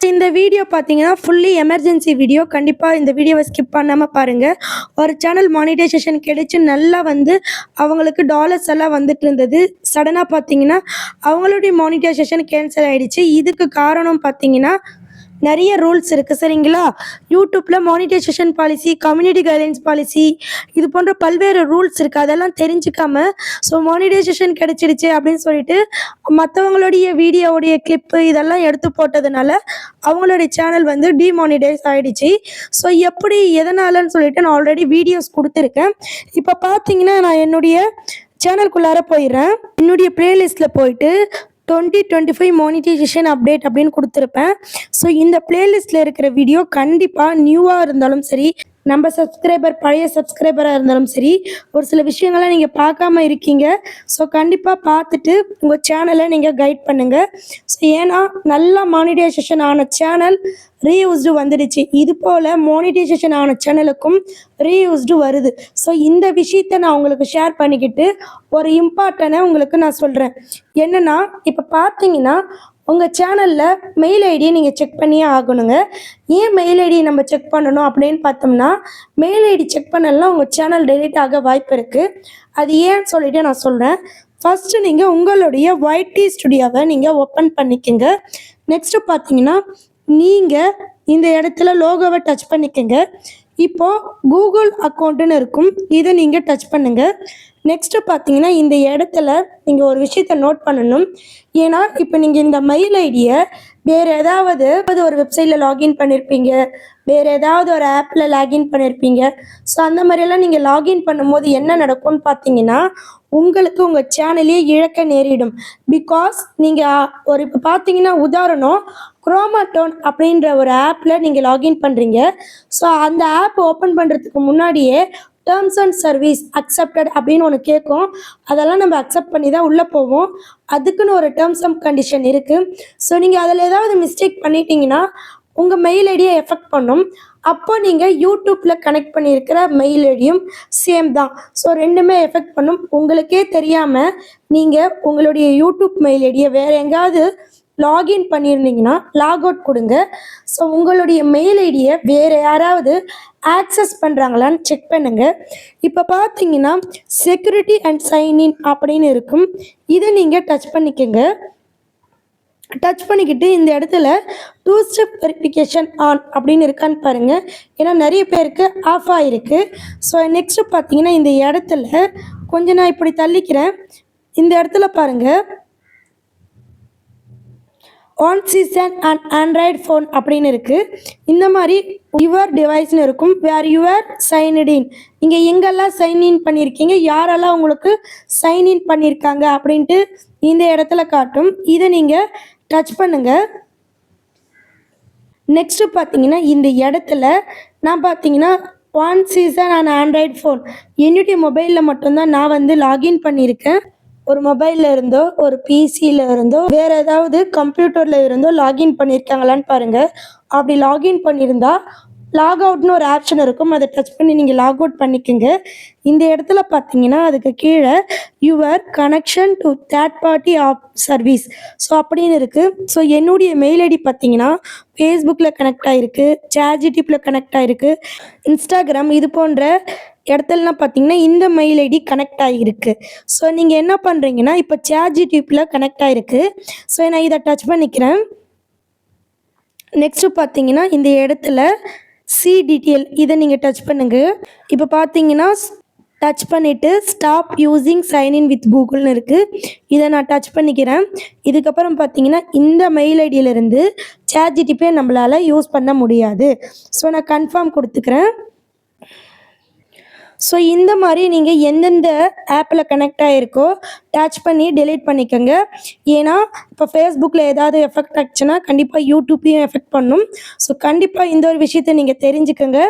இந்த வீடியோ பார்த்தீங்கன்னா fully emergency video கண்டிப்பாக இந்த வீடியோவை ஸ்கிப் பண்ணாமல் பாருங்கள் ஒரு சேனல் மானிட்டைசேஷன் கிடைச்சி நல்லா வந்து அவங்களுக்கு டாலர்ஸ் எல்லாம் வந்துட்டு இருந்தது. சடனாக பார்த்தீங்கன்னா அவங்களுடைய மானிட்டைசேஷன் கேன்சல் ஆகிடுச்சு இதுக்கு காரணம் பார்த்தீங்கன்னா நிறைய ரூல்ஸ் இருக்குது சரிங்களா? யூடியூப்பில் monetisation policy community guidelines policy இது போன்ற பல்வேறு ரூல்ஸ் இருக்குது அதெல்லாம் தெரிஞ்சுக்காம ஸோ மானிட்டைசேஷன் கிடைச்சிடுச்சு அப்படின்னு சொல்லிட்டு மற்றவங்களுடைய வீடியோவுடைய கிளிப்பு இதெல்லாம் எடுத்து போட்டதுனால அவங்களுடைய சேனல் வந்து டிமானிடைஸ் ஆகிடுச்சு ஸோ எப்படி எதனாலன்னு சொல்லிட்டு நான் ஆல்ரெடி வீடியோஸ் கொடுத்துருக்கேன். இப்போ பார்த்தீங்கன்னா நான் என்னுடைய சேனல்குள்ளார போயிடுறேன். என்னுடைய பிளேலிஸ்ட்டில் போயிட்டு twenty twenty five monetisation update அப்படின்னு கொடுத்துருப்பேன். ஸோ இந்த பிளேலிஸ்ட்டில் இருக்கிற வீடியோ கண்டிப்பாக நியூவாக இருந்தாலும் சரி நம்ம சப்ஸ்கிரைபர் பழைய சப்ஸ்கிரைபராக இருந்தாலும் சரி ஒரு சில விஷயங்கள்லாம் நீங்கள் பார்க்காம இருக்கீங்க. ஸோ கண்டிப்பாக பார்த்துட்டு உங்கள் சேனலை நீங்கள் கைட் பண்ணுங்கள் ஸோ ஏன்னா நல்லா மானிட்டைசேஷன் ஆன சேனல் ரீயூஸ்டு வந்துடுச்சு. இது போல் மானிட்டைசேஷன் ஆன சேனலுக்கும் ரீயூஸ்டு வருது. ஸோ இந்த விஷயத்த நான் உங்களுக்கு ஷேர் பண்ணிக்கிட்டு ஒரு இம்பார்ட்டனை உங்களுக்கு நான் சொல்கிறேன் என்னென்னா இப்போ பார்த்தீங்கன்னா உங்கள் சேனலில் மெயில் ஐடியை நீங்கள் செக் பண்ணியே ஆகணுங்க. ஏன் மெயில் ஐடியை நம்ம செக் பண்ணணும் அப்படின்னு பார்த்தோம்னா மெயில் ஐடி செக் பண்ணலாம் உங்கள் சேனல் டெலீட் ஆக வாய்ப்பு இருக்குது அது ஏன்னு சொல்லிட்டு நான் சொல்கிறேன் ஃபஸ்ட்டு நீங்கள் உங்களுடைய ஒய்டி ஸ்டுடியோவை நீங்கள் ஓப்பன் பண்ணிக்கோங்க. நெக்ஸ்ட்டு பார்த்தீங்கன்னா நீங்கள் இந்த இடத்துல லோகோவை டச் பண்ணிக்கோங்க. இப்போ கூகுள் அக்கௌண்ட்டுன்னு இருக்கும். இதை நீங்கள் டச் பண்ணுங்கள் நெக்ஸ்ட்டு பார்த்தீங்கன்னா இந்த இடத்துல நீங்கள் ஒரு விஷயத்த நோட் பண்ணணும். ஏன்னா இப்போ நீங்கள் இந்த மெயில் ஐடியை வேறு ஏதாவது ஏதாவது ஒரு வெப்சைட்டில் லாகின் பண்ணியிருப்பீங்க வேறு ஏதாவது ஒரு ஆப்பில் லாகின் பண்ணியிருப்பீங்க ஸோ அந்த மாதிரியெல்லாம் நீங்கள் லாகின் பண்ணும்போது என்ன நடக்கும்னு பார்த்தீங்கன்னா உங்களுக்கு உங்கள் சேனலே இழக்க நேரிடும். பிகாஸ் நீங்கள் ஒரு இப்போ பார்த்தீங்கன்னா உதாரணம் குரோமாட்டோன் அப்படின்ற ஒரு ஆப்பில் நீங்கள் லாகின் பண்ணுறீங்க ஸோ அந்த ஆப் ஓப்பன் பண்ணுறதுக்கு முன்னாடியே டேர்ம்ஸ் அண்ட் சர்வீஸ் அக்செப்டட் அப்படின்னு ஒன்று கேட்கும் அதெல்லாம் நம்ம அக்செப்ட் பண்ணி தான் உள்ளே போவோம். அதுக்குன்னு ஒரு டேர்ம்ஸ் அண்ட் கண்டிஷன் இருக்குது ஸோ நீங்கள் அதில் ஏதாவது மிஸ்டேக் பண்ணிட்டீங்கன்னா உங்கள் மெயில் ஐடியை எஃபெக்ட் பண்ணும். அப்போ நீங்கள் யூடியூப்பில் கனெக்ட் பண்ணியிருக்கிற மெயில் ஐடியும் சேம் தான். ஸோ ரெண்டுமே எஃபெக்ட் பண்ணும். உங்களுக்கே தெரியாமல் நீங்கள் உங்களுடைய யூடியூப் மெயில் ஐடியை வேறு எங்கேயாவது லாகின் பண்ணியிருந்தீங்கன்னா லாக் அவுட் கொடுங்க. ஸோ உங்களுடைய மெயில் ஐடியை வேறு யாராவது ஆக்சஸ் பண்ணுறாங்களான்னு செக் பண்ணுங்க. இப்போ பார்த்தீங்கன்னா செக்யூரிட்டி அண்ட் சைன்இன் அப்படின்னு இருக்கும். இதை நீங்கள் டச் பண்ணிக்கோங்க. டச் பண்ணிக்கிட்டு இந்த இடத்துல டூ ஸ்டெப் வெரிஃபிகேஷன் ஆன் அப்படின்னு இருக்கான்னு பாருங்கள் ஏன்னா நிறைய பேருக்கு ஆஃப் ஆகிருக்கு ஸோ நெக்ஸ்ட்டு பார்த்தீங்கன்னா இந்த இடத்துல கொஞ்சம் நான் இப்படி தள்ளிக்கிறேன். இந்த இடத்துல பாருங்கள் on season and Android phone அப்படின்னு இருக்குது இந்த மாதிரி யுவர் டிவைஸ்னு இருக்கும். வேர் யுவர் சைன்இன் நீங்கள் எங்கெல்லாம் சைன்இன் பண்ணியிருக்கீங்க? யாரெல்லாம் உங்களுக்கு சைன்இன் பண்ணியிருக்காங்க? அப்படின்ட்டு இந்த இடத்துல காட்டும். இதை நீங்கள் டச் பண்ணுங்கள் நெக்ஸ்ட்டு பார்த்தீங்கன்னா இந்த இடத்துல நான் பார்த்தீங்கன்னா one season and Android phone என்னுடைய மொபைலில் மட்டும்தான் நான் வந்து லாகின் பண்ணியிருக்கேன். ஒரு மொபைலில் இருந்தோ ஒரு பிசியில் இருந்தோ வேறு ஏதாவது கம்ப்யூட்டரில் இருந்தோ லாகின் பண்ணியிருக்காங்களான்னு பாருங்கள் அப்படி லாகின் பண்ணியிருந்தால் லாக் அவுட்னு ஒரு ஆப்ஷன் இருக்கும். அதை டச் பண்ணி நீங்கள் லாக் அவுட் பண்ணிக்கோங்க. இந்த இடத்துல பார்த்தீங்கன்னா அதுக்கு கீழே your connection to third party app service so அப்படின்னு இருக்குது ஸோ என்னுடைய மெயில் ஐடி பார்த்தீங்கன்னா ஃபேஸ்புக்கில் கனெக்ட் ஆகிருக்கு சேஜிடிப்பில் கனெக்ட் ஆகிருக்கு இன்ஸ்டாகிராம் இது போன்ற இடத்துலலாம் பார்த்தீங்கன்னா இந்த மெயில் ஐடி கனெக்ட் ஆகிருக்கு ஸோ நீங்கள் என்ன பண்ணுறீங்கன்னா இப்போ சேஜிடிப்பில் கனெக்ட் ஆகிருக்கு ஸோ நான் இதை டச் பண்ணிக்கிறேன். நெக்ஸ்ட்டு பார்த்தீங்கன்னா இந்த இடத்துல சி டீட்டெயில் இதை நீங்கள் டச் பண்ணுங்கள் இப்போ பார்த்தீங்கன்னா டச் பண்ணிவிட்டு stop using sign in with கூகுள்னு இருக்குது இதை நான் டச் பண்ணிக்கிறேன். இதுக்கப்புறம் பார்த்தீங்கன்னா இந்த மெயில் ஐடியிலேருந்து சேட் ஜிடிபியை நம்மளால் யூஸ் பண்ண முடியாது. ஸோ நான் கன்ஃபார்ம் கொடுத்துக்கிறேன். ஸோ இந்த மாதிரி நீங்கள் எந்தெந்த ஆப்பில் கனெக்ட் ஆகிருக்கோ டச் பண்ணி டெலீட் பண்ணிக்கோங்க. ஏன்னா இப்போ ஃபேஸ்புக்கில் ஏதாவது எஃபெக்ட் ஆச்சுன்னா கண்டிப்பாக யூடியூப்லேயும் எஃபெக்ட் பண்ணும். ஸோ கண்டிப்பாக இந்த ஒரு விஷயத்தை நீங்கள் தெரிஞ்சுக்கோங்க.